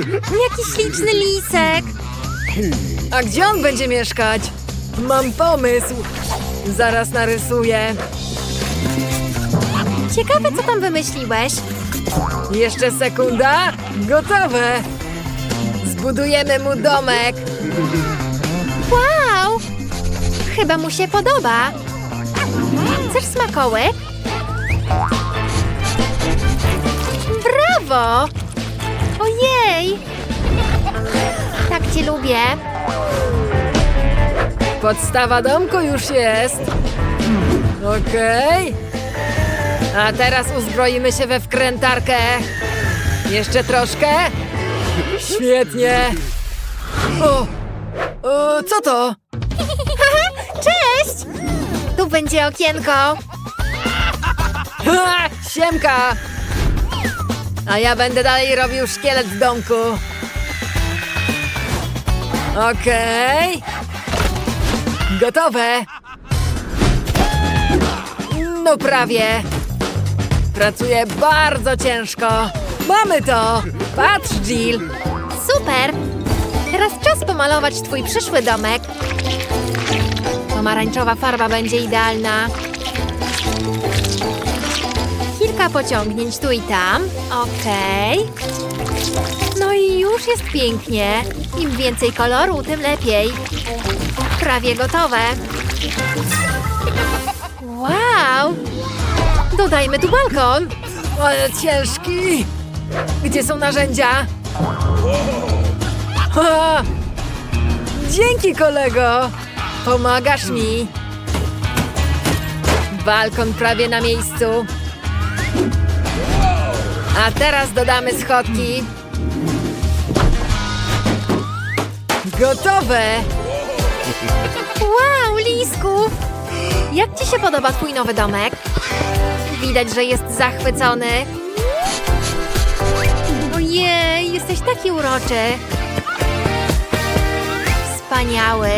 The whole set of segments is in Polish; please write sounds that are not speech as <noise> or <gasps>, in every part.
<laughs> Jaki śliczny lisek! A gdzie on będzie mieszkać? Mam pomysł. Zaraz narysuję. Ciekawe, co tam wymyśliłeś. Jeszcze sekunda. Gotowe. Zbudujemy mu domek. Wow! Chyba mu się podoba. Chcesz smakołyk? Brawo! Ojej! Tak cię lubię. Podstawa domku już jest. Okej. A teraz uzbroimy się we wkrętarkę. Jeszcze troszkę. Świetnie. O, o co to? <laughs> Cześć! Tu będzie okienko. Ha, siemka! A ja będę dalej robił szkielet w domku. Okej. Gotowe. No prawie. Pracuję bardzo ciężko. Mamy to! Patrz, Jill. Super! Teraz czas pomalować twój przyszły domek. Pomarańczowa farba będzie idealna. Kilka pociągnięć tu i tam. Okej. No i już jest pięknie. Im więcej koloru, tym lepiej. Prawie gotowe. Wow! Dodajmy tu balkon. Ale ciężki. Gdzie są narzędzia? Dzięki, kolego. Pomagasz mi. Balkon prawie na miejscu. A teraz dodamy schodki. Gotowe. Wow, Lisku! Jak ci się podoba twój nowy domek? Widać, że jest zachwycony. Ojej, jesteś taki uroczy. Wspaniały.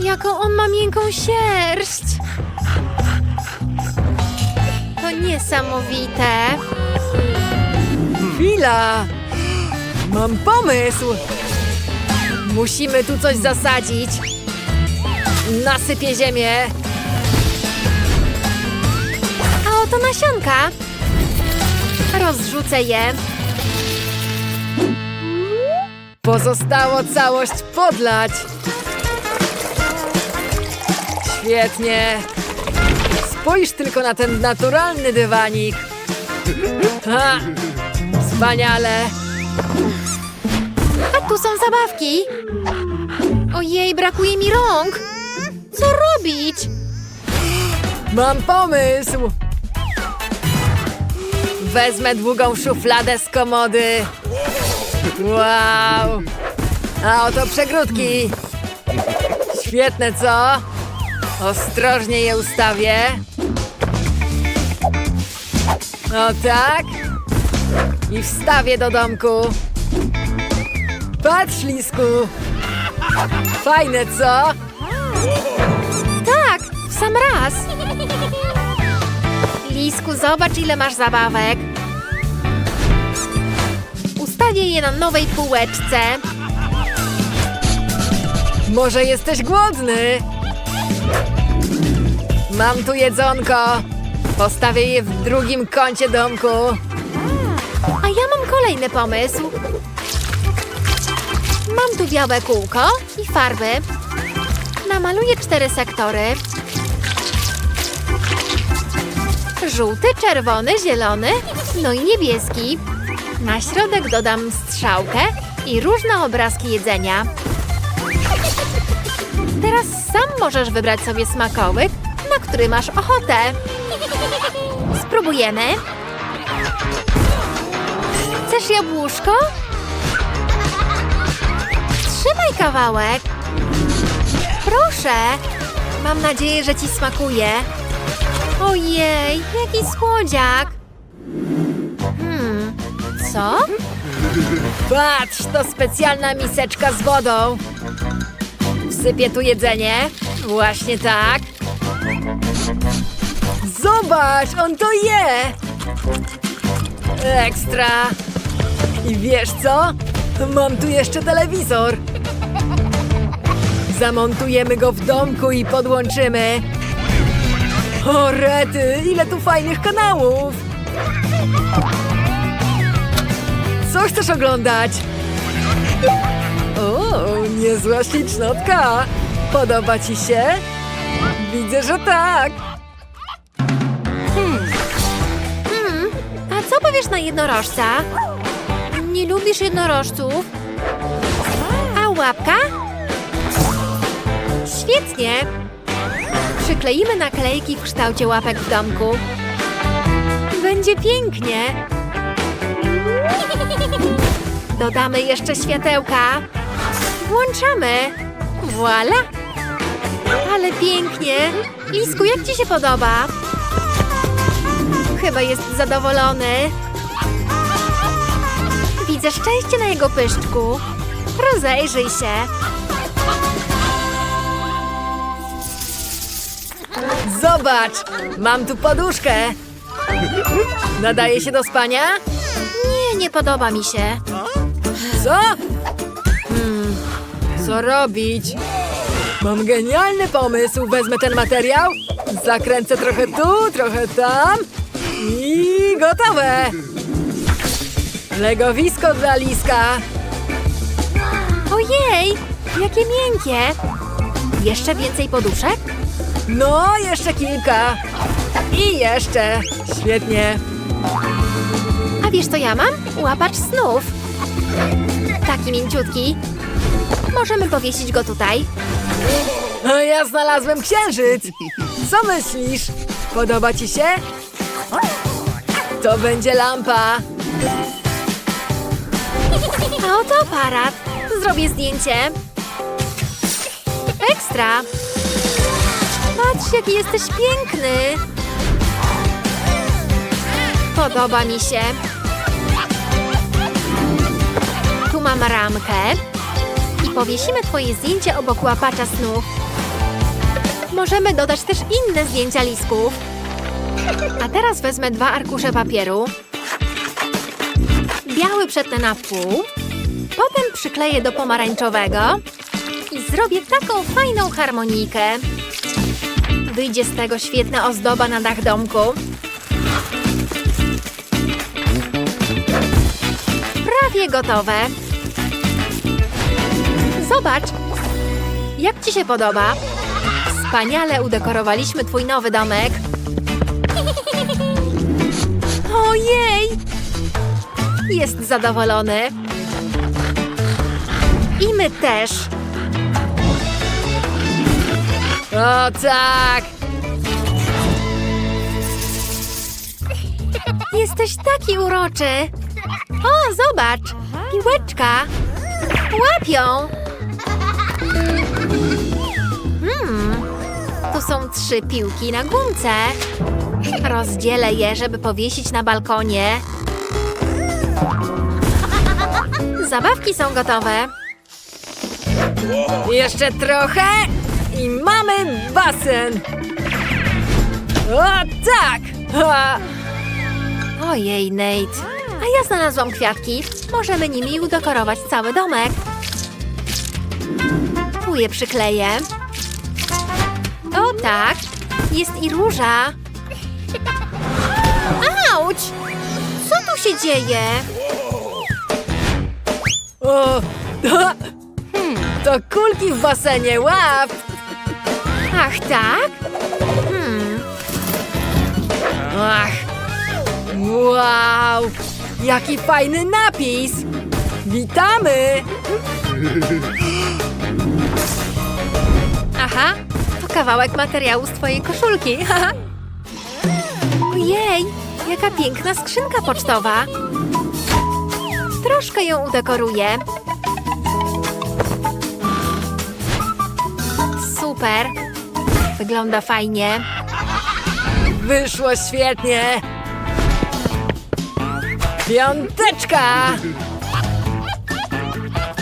<gasps> Jaką on ma miękką sierść. Niesamowite. Chwila! Mam pomysł! Musimy tu coś zasadzić. Nasypię ziemię. A oto nasionka. Rozrzucę je. Pozostało całość podlać. Świetnie. Spójrz tylko na ten naturalny dywanik. Ha! Wspaniale. A tu są zabawki. Ojej, brakuje mi rąk. Co robić? Mam pomysł. Wezmę długą szufladę z komody. Wow! A oto przegródki. Świetne, co? Ostrożnie je ustawię. O tak. I wstawię do domku. Patrz, Lisku. Fajne, co? Tak, w sam raz. Lisku, zobacz ile masz zabawek. Ustawię je na nowej półeczce. Może jesteś głodny? Mam tu jedzonko. Postawię je w drugim kącie domku. A ja mam kolejny pomysł. Mam tu białe kółko i farby. Namaluję cztery sektory. Żółty, czerwony, zielony, no i niebieski. Na środek dodam strzałkę i różne obrazki jedzenia. Teraz sam możesz wybrać sobie smakołyk, na który masz ochotę. Spróbujemy. Chcesz jabłuszko? Trzymaj kawałek. Proszę. Mam nadzieję, że ci smakuje. Ojej, jaki słodziak. Hmm, co? Patrz, to specjalna miseczka z wodą. Wsypię tu jedzenie. Właśnie tak. Zobacz, on to je. Ekstra! I wiesz co? Mam tu jeszcze telewizor. Zamontujemy go w domku i podłączymy. O rety, ile tu fajnych kanałów! Co chcesz oglądać? O, niezła ślicznotka! Podoba ci się? Widzę, że tak! Hmm, a co powiesz na jednorożca? Nie lubisz jednorożców? A łapka? Świetnie! Przykleimy naklejki w kształcie łapek w domku. Będzie pięknie! Dodamy jeszcze światełka. Włączamy. Voila! Ale pięknie! Lisku, jak ci się podoba? Chyba jest zadowolony. Widzę szczęście na jego pyszczku. Rozejrzyj się. Zobacz! Mam tu poduszkę! Nadaje się do spania? Nie, nie podoba mi się. Co? Hmm, co robić? Mam genialny pomysł. Wezmę ten materiał, zakręcę trochę tu, trochę tam i gotowe! Legowisko dla liska. Ojej, jakie miękkie. Jeszcze więcej poduszek? No, jeszcze kilka. I jeszcze. Świetnie. A wiesz co ja mam? Łapacz snów. Taki mięciutki. Możemy powiesić go tutaj. A ja znalazłem księżyc. Co myślisz? Podoba ci się? To będzie lampa. A oto aparat. Zrobię zdjęcie. Ekstra. Patrz, jaki jesteś piękny. Podoba mi się. Tu mam ramkę. I powiesimy twoje zdjęcie obok łapacza snów. Możemy dodać też inne zdjęcia lisków. A teraz wezmę dwa arkusze papieru. Biały przetnę na pół. Potem przykleję do pomarańczowego i zrobię taką fajną harmonijkę. Wyjdzie z tego świetna ozdoba na dach domku. Prawie gotowe. Zobacz, jak Ci się podoba? Wspaniale udekorowaliśmy Twój nowy domek. Ojej! Jest zadowolony. I my też. O tak! Jesteś taki uroczy. O, zobacz! Piłeczka. Łapią. Są trzy piłki na gumce. Rozdzielę je, żeby powiesić na balkonie. Zabawki są gotowe. Jeszcze trochę i mamy basen. O tak! Ojej, Nate. A ja znalazłam kwiatki. Możemy nimi udekorować cały domek. Tu je przykleję. O tak. Jest i róża. Auć! Co tu się dzieje? O, ha! To kulki w basenie, łap! Ach, tak? Hmm. Ach! Wow! Jaki fajny napis! Witamy! Aha, to kawałek materiału z twojej koszulki. <laughs> Ojej, jaka piękna skrzynka pocztowa. Troszkę ją udekoruję. Super. Wygląda fajnie. Wyszło świetnie! Piąteczka!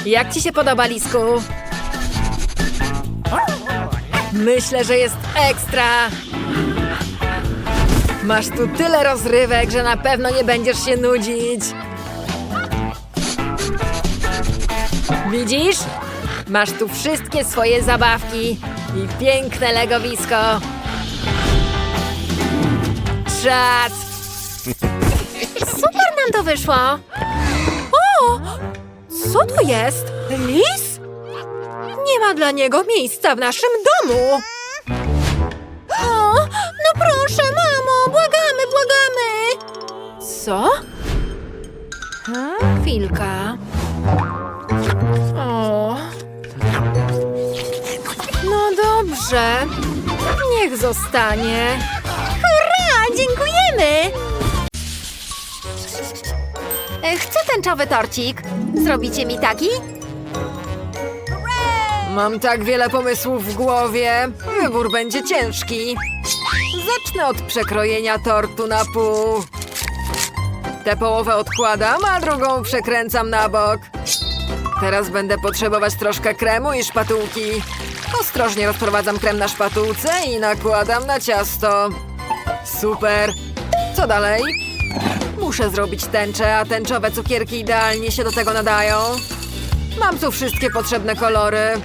Jak ci się podoba, Lisku? Myślę, że jest ekstra! Masz tu tyle rozrywek, że na pewno nie będziesz się nudzić. Widzisz? Masz tu wszystkie swoje zabawki i piękne legowisko. Czas! Super nam to wyszło! O! Co to jest? Lis? Ma dla niego miejsca w naszym domu! O! No proszę, mamo! Błagamy, błagamy! Co? Ha? Chwilka. O. No dobrze. Niech zostanie. Hurra! Dziękujemy! E, Chcę tęczowy torcik. Zrobicie mi taki? Mam tak wiele pomysłów w głowie. Wybór będzie ciężki. Zacznę od przekrojenia tortu na pół. Tę połowę odkładam, a drugą przekręcam na bok. Teraz będę potrzebować troszkę kremu i szpatułki. Ostrożnie rozprowadzam krem na szpatułce i nakładam na ciasto. Super! Co dalej? Muszę zrobić tęczę, a tęczowe cukierki idealnie się do tego nadają. Mam tu wszystkie potrzebne kolory.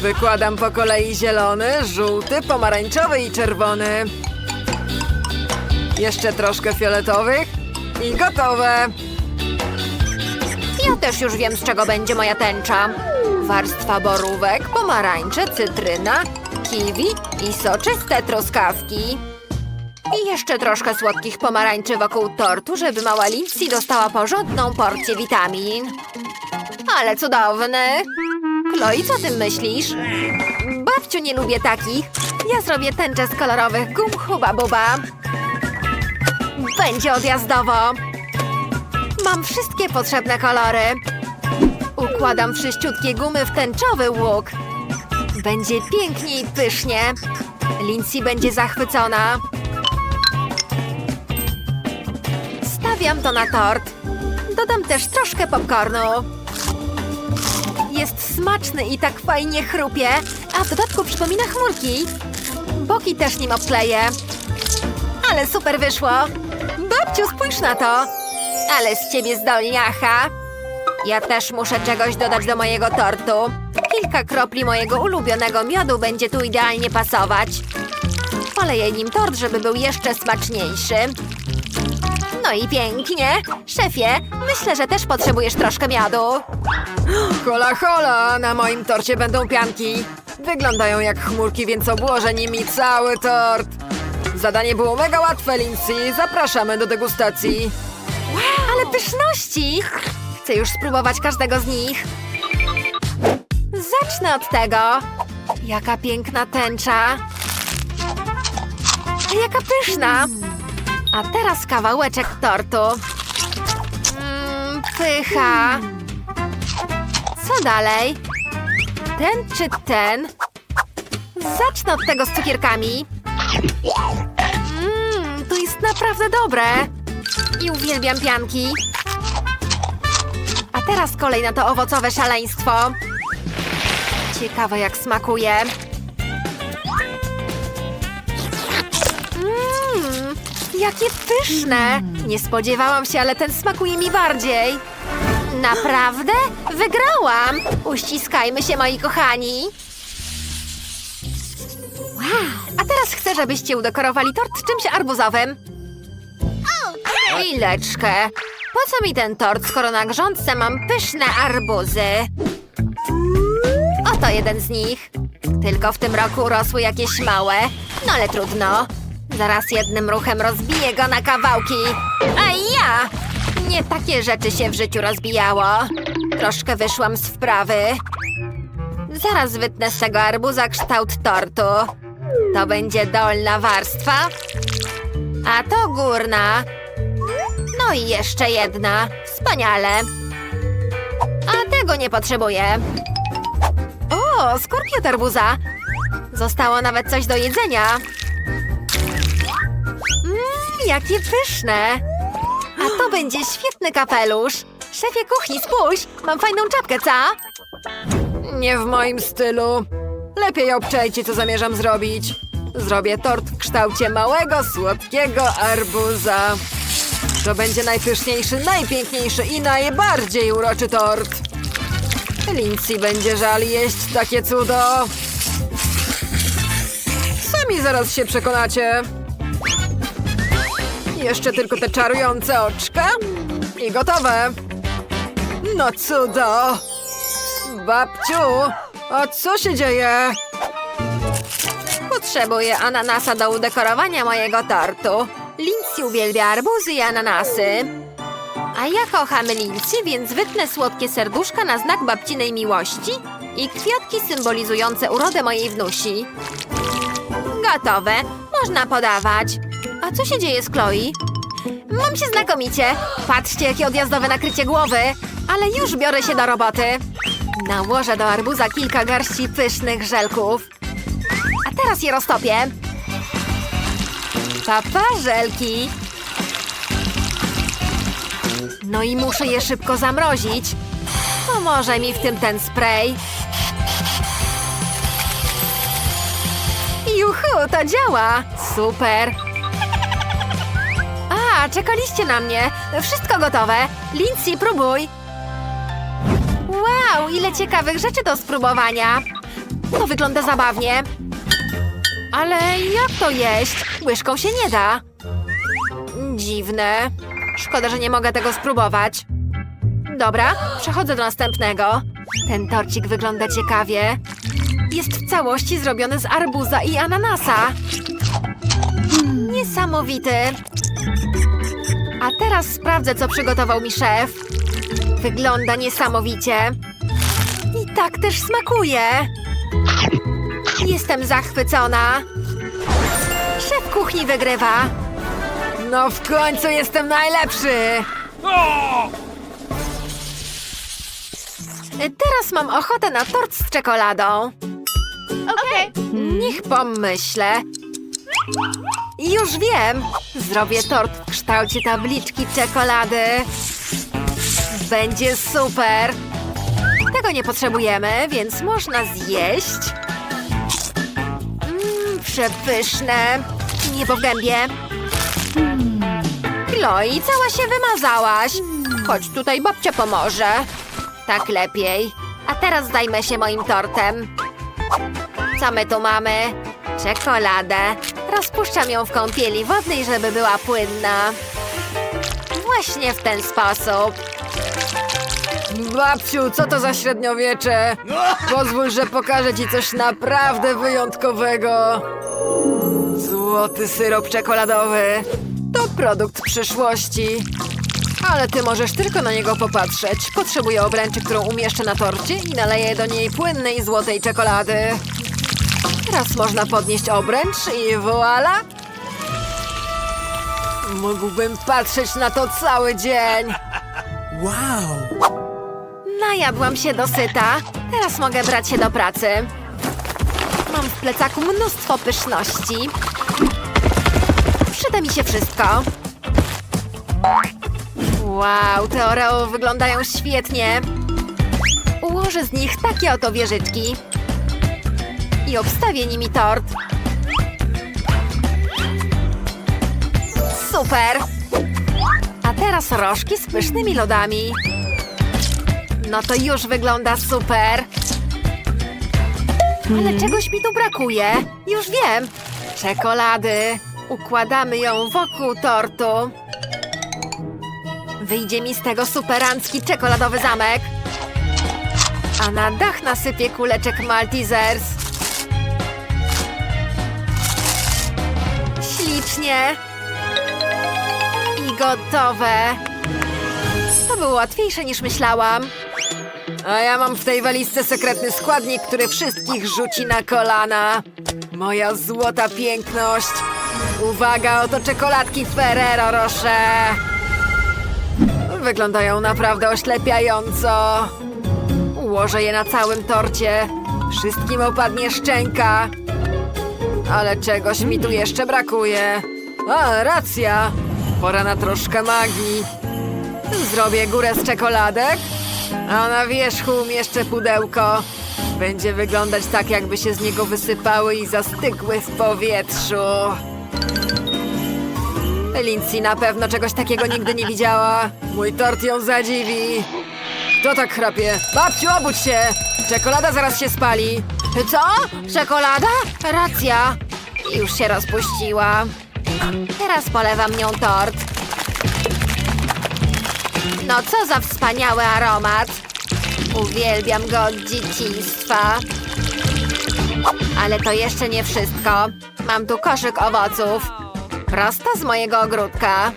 Wykładam po kolei zielony, żółty, pomarańczowy i czerwony. Jeszcze troszkę fioletowych i gotowe. Ja też już wiem, z czego będzie moja tęcza. Warstwa borówek, pomarańcze, cytryna, kiwi i soczyste truskawki. I jeszcze troszkę słodkich pomarańczy wokół tortu, żeby mała Lindsay dostała porządną porcję witamin. Ale cudowny! Chloe, co ty myślisz? Babciu, nie lubię takich. Ja zrobię tęczę z kolorowych gum huba buba. Będzie odjazdowo. Mam wszystkie potrzebne kolory. Układam wszyściutkie gumy w tęczowy łuk. Będzie pięknie i pysznie. Lindsay będzie zachwycona. Stawiam to na tort. Dodam też troszkę popcornu. Jest smaczny i tak fajnie chrupie, a w dodatku przypomina chmurki. Boki też nim obkleję. Ale super wyszło. Babciu, spójrz na to. Ale z ciebie zdolniacha. Ja też muszę czegoś dodać do mojego tortu. Kilka kropli mojego ulubionego miodu będzie tu idealnie pasować. Poleję nim tort, żeby był jeszcze smaczniejszy. No i pięknie. Szefie, myślę, że też potrzebujesz troszkę miodu. Hola, hola! Na moim torcie będą pianki. Wyglądają jak chmurki, więc obłożę nimi cały tort. Zadanie było mega łatwe, Lindsay. Zapraszamy do degustacji. Ale pyszności! Chcę już spróbować każdego z nich. Zacznę od tego. Jaka piękna tęcza. A Jaka pyszna. A teraz kawałeczek tortu. Mmm, pycha. Co dalej? Ten czy ten? Zacznę od tego z cukierkami. Mmm, to jest naprawdę dobre. I uwielbiam pianki. A teraz kolej na to owocowe szaleństwo. Ciekawe jak smakuje. Jakie pyszne! Nie spodziewałam się, ale ten smakuje mi bardziej. Naprawdę? Wygrałam! Uściskajmy się, moi kochani. Wow. A teraz chcę, żebyście udekorowali tort czymś arbuzowym. Chwileczkę. Po co mi ten tort, skoro na grządce mam pyszne arbuzy? Oto jeden z nich. Tylko w tym roku urosły jakieś małe. No ale trudno. Zaraz jednym ruchem rozbiję go na kawałki. A ja! Nie takie rzeczy się w życiu rozbijało. Troszkę wyszłam z wprawy. Zaraz wytnę z tego arbuza kształt tortu. To będzie dolna warstwa, a to górna. No i jeszcze jedna. Wspaniale. A tego nie potrzebuję. O, skorpiot arbuza. Zostało nawet coś do jedzenia. Jakie pyszne. A to będzie świetny kapelusz. Szefie kuchni, spójrz, mam fajną czapkę, co? Nie w moim stylu. Lepiej obczajcie, co zamierzam zrobić. Zrobię tort w kształcie małego, słodkiego arbuza. To będzie najpyszniejszy, najpiękniejszy i najbardziej uroczy tort. Lindsay będzie żal jeść takie cudo. Sami zaraz się przekonacie. Jeszcze tylko te czarujące oczka. I gotowe. No cudo. Babciu, a co się dzieje? Potrzebuję ananasa do udekorowania mojego tortu. Lindsay uwielbia arbuzy i ananasy. A ja kocham Lindsay, więc wytnę słodkie serduszka na znak babcinej miłości i kwiatki symbolizujące urodę mojej wnusi. Gotowe. Można podawać. A co się dzieje z Chloe? Mam się znakomicie. Patrzcie, jakie odjazdowe nakrycie głowy. Ale już biorę się do roboty. Nałożę do arbuza kilka garści pysznych żelków. A teraz je roztopię. Papa, żelki. No i muszę je szybko zamrozić. Pomoże mi w tym ten spray. Juhu, to działa! Super! Czekaliście na mnie. Wszystko gotowe. Lindsay, próbuj. Wow, ile ciekawych rzeczy do spróbowania. To wygląda zabawnie. Ale jak to jeść? Łyżką się nie da. Dziwne. Szkoda, że nie mogę tego spróbować. Dobra, przechodzę do następnego. Ten torcik wygląda ciekawie. Jest w całości zrobiony z arbuza i ananasa. Niesamowity. A teraz sprawdzę, co przygotował mi szef. Wygląda niesamowicie. I tak też smakuje. Jestem zachwycona. Szef kuchni wygrywa. No w końcu jestem najlepszy! Teraz mam ochotę na tort z czekoladą. Okej. Niech pomyślę. Już wiem. Zrobię tort w kształcie tabliczki czekolady. Będzie super. Tego nie potrzebujemy, więc można zjeść. Mmm, przepyszne. Niebo w gębie. Chloe, cała się wymazałaś. Chodź tutaj, babcia pomoże. Tak lepiej. A teraz zajmę się moim tortem. Co my tu mamy? Czekoladę. Rozpuszczam ją w kąpieli wodnej, żeby była płynna. Właśnie w ten sposób. Babciu, co to za średniowiecze? <laughs> Pozwól, że pokażę ci coś naprawdę wyjątkowego. Złoty syrop czekoladowy. To produkt przyszłości. Ale ty możesz tylko na niego popatrzeć. Potrzebuję obręczy, którą umieszczę na torcie i naleję do niej płynnej złotej czekolady. Teraz można podnieść obręcz i voila! Mógłbym patrzeć na to cały dzień. <laughs> Najadłam się dosyta. Teraz mogę brać się do pracy. Mam w plecaku mnóstwo pyszności. Przyda mi się wszystko. Wow, te oreo wyglądają świetnie. Ułożę z nich takie oto wieżyczki. I obstawię nimi tort. Super! A teraz rożki z pysznymi lodami. No to już wygląda super. Ale czegoś mi tu brakuje. Już wiem. Czekolady. Układamy ją wokół tortu. Wyjdzie mi z tego superancki czekoladowy zamek. A na dach nasypię kuleczek Maltesers. I gotowe. To było łatwiejsze niż myślałam. A ja mam w tej walizce sekretny składnik, który wszystkich rzuci na kolana. Moja złota piękność. Uwaga, oto czekoladki Ferrero Rocher. Wyglądają naprawdę oślepiająco. Ułożę je na całym torcie. Wszystkim opadnie szczęka. Ale czegoś mi tu jeszcze brakuje. A, racja. Pora na troszkę magii. Zrobię górę z czekoladek, a na wierzchu umieszczę pudełko. Będzie wyglądać tak, jakby się z niego wysypały i zastygły w powietrzu. Lindsay na pewno czegoś takiego nigdy nie widziała. Mój tort ją zadziwi. Kto tak chrapie? Babciu, obudź się! Czekolada zaraz się spali. Co? Czekolada? Racja. Już się rozpuściła. Teraz polewam nią tort. No co za wspaniały aromat. Uwielbiam go od dzieciństwa. Ale to jeszcze nie wszystko. Mam tu koszyk owoców. Prosto z mojego ogródka.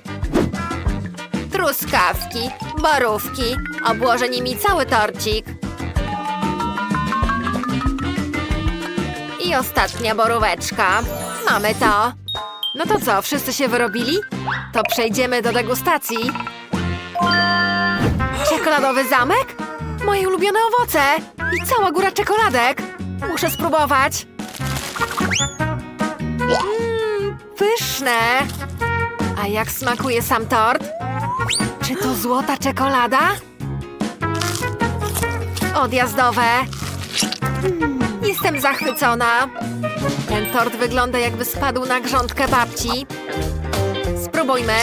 Truskawki, borówki. Obłożę nimi cały torcik. I ostatnia boróweczka. Mamy to. No to co, wszyscy się wyrobili? To przejdziemy do degustacji. Czekoladowy zamek? Moje ulubione owoce! I cała góra czekoladek! Muszę spróbować! Mmm, pyszne! A jak smakuje sam tort? Czy to złota czekolada? Odjazdowe! Jestem zachwycona! Ten tort wygląda jakby spadł na grządkę babci. Spróbujmy.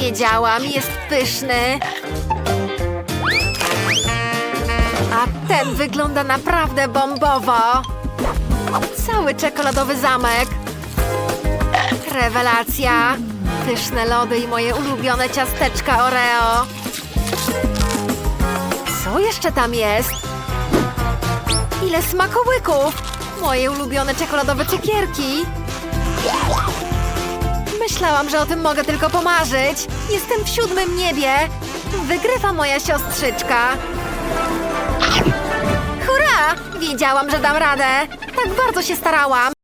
Wiedziałam, jest pyszny. A ten wygląda naprawdę bombowo. Cały czekoladowy zamek. Rewelacja. Pyszne lody i moje ulubione ciasteczka Oreo. Co jeszcze tam jest? Ile smakołyków! Moje ulubione czekoladowe cukierki. Myślałam, że o tym mogę tylko pomarzyć. Jestem w siódmym niebie. Wygrywa moja siostrzyczka. Hurra! Wiedziałam, że dam radę. Tak bardzo się starałam.